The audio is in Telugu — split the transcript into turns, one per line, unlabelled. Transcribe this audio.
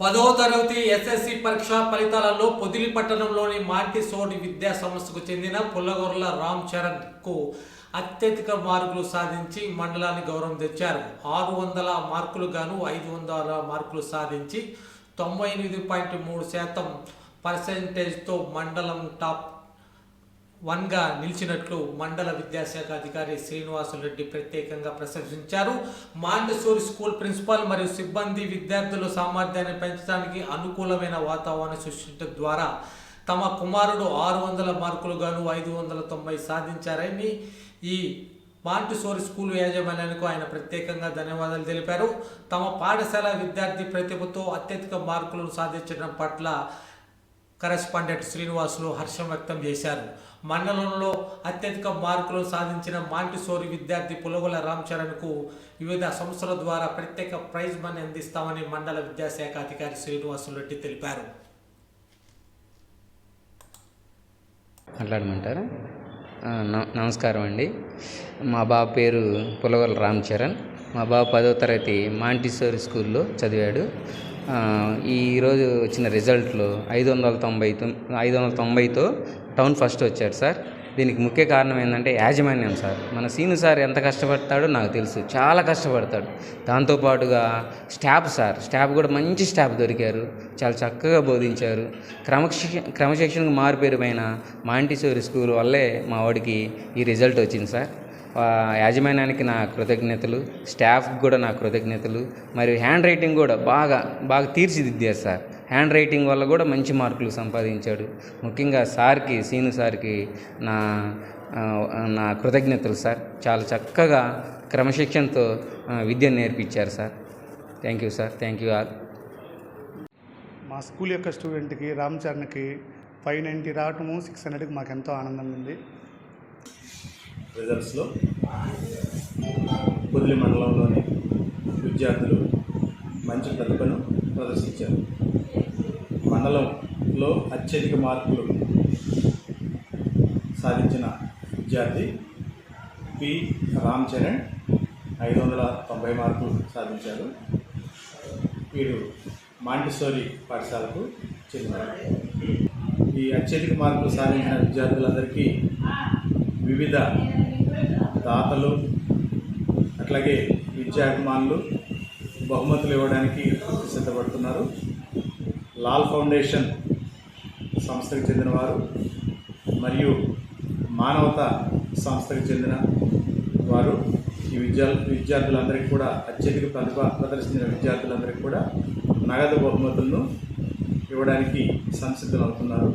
పదో తరగతి ఎస్ఎస్సి పరీక్షా ఫలితాలలో పొదిలి పట్టణంలోని మాంటిసోడి విద్యా సంస్థకు చెందిన పుల్లగొర్ల రామ్ చరణ్కు అత్యధిక మార్కులు సాధించి మండలాన్ని గౌరవం తెచ్చారు. ఆరు వందల మార్కులు గాను ఐదు వందల మార్కులు సాధించి తొంభై ఎనిమిది పాయింట్ మూడు శాతం పర్సెంటేజ్తో మండలం టాప్ వన్గా నిలిచినట్లు మండల విద్యాశాఖ అధికారి శ్రీనివాసులు రెడ్డి ప్రత్యేకంగా ప్రశంసించారు. మాండసూరి స్కూల్ ప్రిన్సిపాల్ మరియు సిబ్బంది విద్యార్థుల సామర్థ్యాన్ని పెంచడానికి అనుకూలమైన వాతావరణం సృష్టించడం ద్వారా తమ కుమారుడు ఆరు వందల మార్కులు గాను ఐదు వందల తొంభై సాధించారని ఈ మాంటిసోరి స్కూల్ యాజమాన్యానికి ఆయన ప్రత్యేకంగా ధన్యవాదాలు తెలిపారు. తమ పాఠశాల విద్యార్థి ప్రతిభతో అత్యధిక మార్కులను సాధించడం పట్ల కరెస్పాండెంట్ శ్రీనివాసులు హర్షం వ్యక్తం చేశారు. మండలంలో అత్యధిక మార్కులు సాధించిన మాంటిసోరి విద్యార్థి పులగుల రామ్చరణ్కు వివిధ సంస్థల ద్వారా ప్రత్యేక ప్రైజ్ మనీ అందిస్తామని మండల విద్యాశాఖ అధికారి శ్రీనివాసులు రెడ్డి తెలిపారు.
మాట్లాడమంటారా? న- నమస్కారం అండి మా బాబు పేరు పులగల రామ్ చరణ్. మా బాబు పదో తరగతి మాంటిసోరి స్కూల్లో చదివాడు. ఈరోజు వచ్చిన రిజల్ట్లో ఐదు వందల తొంభై ఐదు వందల తొంభైతో టౌన్ ఫస్ట్ వచ్చాడు సార్. దీనికి ముఖ్య కారణం ఏంటంటే యాజమాన్యం సార్. మన సీను సార్ ఎంత కష్టపడతాడో నాకు తెలుసు. చాలా కష్టపడతాడు. దాంతోపాటుగా స్టాఫ్ సార్ స్టాఫ్ కూడా మంచి స్టాఫ్ దొరికారు. చాలా చక్కగా బోధించారు. క్రమశిక్ష క్రమశిక్షణకు మారుపేరుపైన మాంటిసోరి స్కూల్ వల్లే మా వాడికి ఈ రిజల్ట్ వచ్చింది సార్. యాజమాన్యానికి నా కృతజ్ఞతలు స్టాఫ్కి కూడా నా కృతజ్ఞతలు మరియు హ్యాండ్ రైటింగ్ కూడా బాగా బాగా తీర్చిదిద్దారు సార్. హ్యాండ్ రైటింగ్ వల్ల కూడా మంచి మార్కులు సంపాదించాడు. ముఖ్యంగా సార్కి సీను సార్కి నా నా కృతజ్ఞతలు సార్. చాలా చక్కగా క్రమశిక్షణతో విద్యను నేర్పించారు sir. Thank you sir. Thank you all.
మా స్కూల్ యొక్క స్టూడెంట్కి రామ్ చరణ్కి ఫైవ్ నైంటీ రావటము సిక్స్ హండ్రెడ్కి మాకు ఎంతో ఆనందం ఉంది.
రిజల్ట్స్లో పొదిలి మండలంలోని విద్యార్థులు మంచి ప్రతిభను ప్రదర్శించారు. మండలంలో అత్యధిక మార్కులు సాధించిన విద్యార్థి పి. రామ్ చరణ్ ఐదు వందల తొంభై మార్కులు సాధించారు. వీరు మాంటిసోరి పాఠశాలకు చెందినారు ఈ అత్యధిక మార్కులు సాధించిన విద్యార్థులందరికీ వివిధ దాతలు అట్లాగే విద్యాభిమానులు బహుమతులు ఇవ్వడానికి సిద్ధపడుతున్నారు. లాల్ ఫౌండేషన్ సంస్థకు చెందిన వారు మరియు మానవత సంస్థకు చెందిన వారు. ఈ విద్యా విద్యార్థులందరికీ కూడా అత్యధిక ప్రతిభ ప్రదర్శించిన విద్యార్థులందరికీ కూడా నగదు బహుమతులను ఇవ్వడానికి సంసిద్ధులవుతున్నారు.